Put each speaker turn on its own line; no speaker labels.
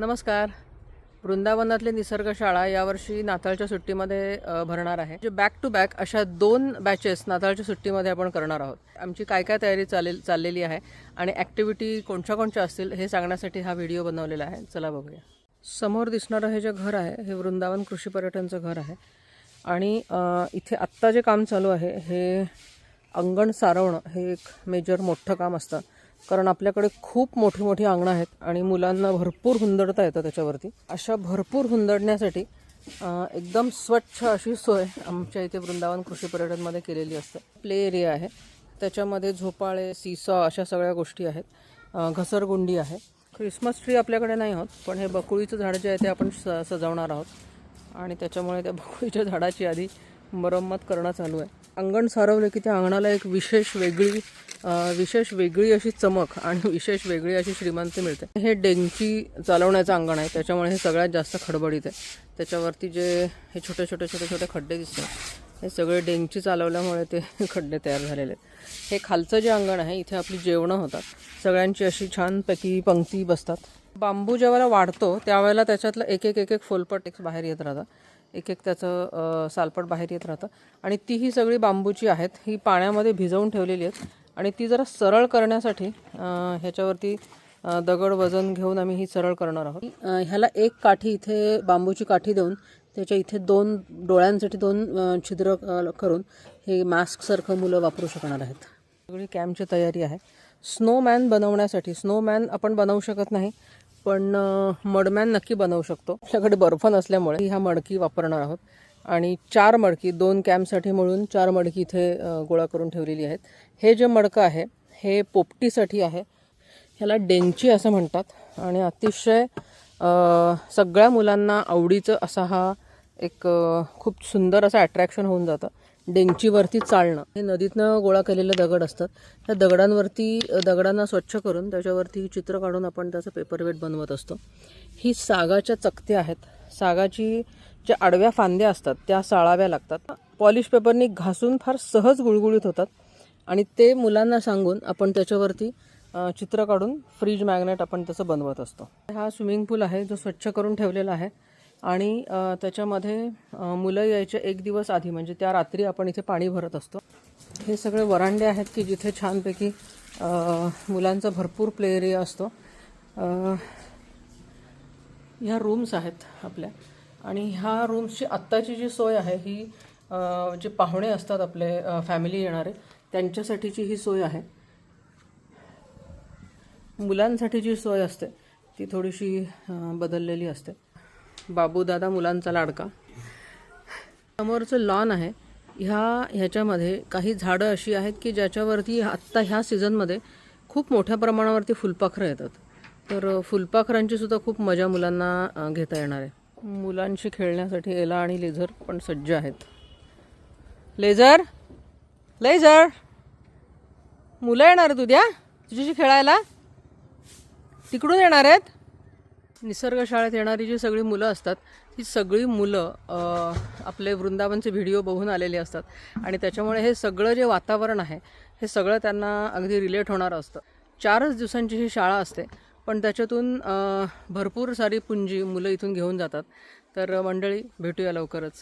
नमस्कार. वृंदावनातली निसर्ग शाळा यावर्षी नाताळच्या सुट्टीमध्ये भरणार आहे. जे बॅक टू बॅक अशा दोन बॅचेस नाताळच्या सुट्टीमध्ये आपण करणार आहोत. आमची काय काय तयारी चालेल चाललेली आहे आणि ॲक्टिव्हिटी कोणत्या कोणत्या असतील हे सांगण्यासाठी हा व्हिडिओ बनवलेला आहे. चला बघूया. समोर दिसणारं हे जे घर आहे हे वृंदावन कृषी पर्यटनचं घर आहे. आणि इथे आत्ता जे काम चालू आहे हे अंगण सारवणं हे एक मेजर मोठं काम असतं. कारण आपल्याकडे खूप मोठी मोठी अंगणं आहेत आणि मुलांना भरपूर हुंदडता येतं त्याच्यावरती. अशा भरपूर हुंदडण्यासाठी एकदम स्वच्छ अशी सोय आमच्या इथे वृंदावन कृषी पर्यटनमध्ये केलेली असते. प्ले एरिया आहे. त्याच्यामध्ये झोपाळे सीसॉ अशा सगळ्या गोष्टी आहेत. घसरगुंडी आहे. क्रिसमस ट्री आपल्याकडे नाही होत पण हे बकुळीचं झाड जे आहे ते आपण स सजवणार आहोत. आणि त्याच्यामुळे त्या बकुळीच्या झाडाची आधी मरम्मत करणं चालू आहे. अंगण सारवलं की त्या अंगणाला एक विशेष वेगळी विशेष वेगळी अशी चमक आणि विशेष वेगळी अशी श्रीमंती मिळते. हे डेंची चालवण्याचं अंगण आहे. त्याच्यामुळे हे सगळ्यात जास्त खडबडीत आहे. त्याच्यावरती जे हे छोटे छोटे छोटे छोटे खड्डे दिसतात हे सगळे डेंची चालवल्यामुळे ते खड्डे तयार झालेले आहेत. हे खालचं जे अंगण आहे इथे आपली जेवणं होतात. सगळ्यांची अशी छानपैकी पंक्ती बसतात. बांबू ज्यावेळेला वाढतो त्यावेळेला त्याच्यातलं एक एक एक एक फुलपट एक बाहेर येत राहतात. एक एक त्याचं सालपट बाहेर येत राहतं. आणि ती ही सगळी बांबूची आहेत. ही पाण्यामध्ये भिजवून ठेवलेली आहेत. आणि ती जरा सरळ करण्यासाठी ह्याच्यावरती दगड वजन घेऊन आम्ही ही सरळ करणार आहोत. ह्याला एक काठी इथे बांबूची काठी देऊन त्याच्या इथे दोन डोळ्यांसाठी दोन छिद्र करून हे मास्कसारखं मुलं वापरू शकणार आहेत. सगळी कॅम्पची तयारी आहे. स्नोमॅन बनवण्यासाठी स्नोमॅन आपण बनवू शकत नाही पण मडमॅन नक्की बनवू शकतो. आपल्याकडे बर्फ नसल्यामुळे ह्या मडकी वापरणार आहोत. आणि चार मडकी दोन कॅम्पसाठी मिळून चार मडकी इथे गोळा करून ठेवलेली आहेत. हे जे मडकं आहे हे पोपटीसाठी आहे. ह्याला डेंची असं म्हणतात. आणि अतिशय सगळ्या मुलांना आवडीचं असा हा एक खूप सुंदर असं अट्रॅक्शन होऊन जातं. डेंचीवरती चालणं. हे नदीतनं गोळा केलेले दगड असतात त्या दगडांवरती दगडांना स्वच्छ करून त्याच्यावरती चित्र काढून आपण त्याचं पेपरवेट बनवत असतो. ही सागाच्या चकत्या आहेत. सागाची ज्या आडव्या फांद्या असतात त्या साळाव्या लागतात. पॉलिश पेपरनी घासून फार सहज गुळगुळीत होतात. आणि ते मुलांना सांगून आपण त्याच्यावरती चित्र काढून फ्रीज मॅग्नेट आपण त्याचं बनवत असतो. हा स्विमिंग पूल आहे जो स्वच्छ करून ठेवलेला आहे. आणि त्याच्यामध्ये मुलं यायच्या एक दिवस आधी म्हणजे त्या रात्री आपण इथे पाणी भरत असतो. हे सगळे वरांडे आहेत की जिथे छानपैकी मुलांचा भरपूर प्ले एरिया असतो. ह्या रूम्स आहेत आपल्या. आणि ह्या रूम्सची आत्ताची जी सोय आहे ही जे पाहुणे असतात आपले फॅमिली येणारे त्यांच्यासाठीची ही सोय आहे. मुलांसाठी जी सोय असते ती थोडीशी बदललेली असते. बाबूदादा मुलांचा लाडका. समोरचं लॉन आहे. ह्या ह्याच्यामध्ये काही झाडं अशी आहेत की ज्याच्यावरती आत्ता ह्या सीझनमध्ये खूप मोठ्या प्रमाणावरती फुलपाखरं येतात. तर फुलपाखरांचीसुद्धा फुलपाखरांची सुद्धा खूप मजा मुलांना घेता येणार आहे. मुलांशी खेळण्यासाठी एला आणि लेझर पण सज्ज आहेत. लेझर? लेझर? मुलं येणार आहेत उद्या? तुझ्याशी खेळायला? तिकडून येणार आहेत? निसर्ग शाळेत येणारी जी सगळी मुलं असतात ती सगळी मुलं आपले वृंदावनचे व्हिडिओ बघून आलेली असतात. आणि त्याच्यामुळे हे सगळं जे वातावरण आहे हे सगळं त्यांना अगदी रिलेट होणारं असतं. चारच दिवसांची ही शाळा असते पण त्याच्यातून भरपूर सारी पुंजी मुलं इथून घेऊन जातात. तर मंडळी भेटूया लवकरच.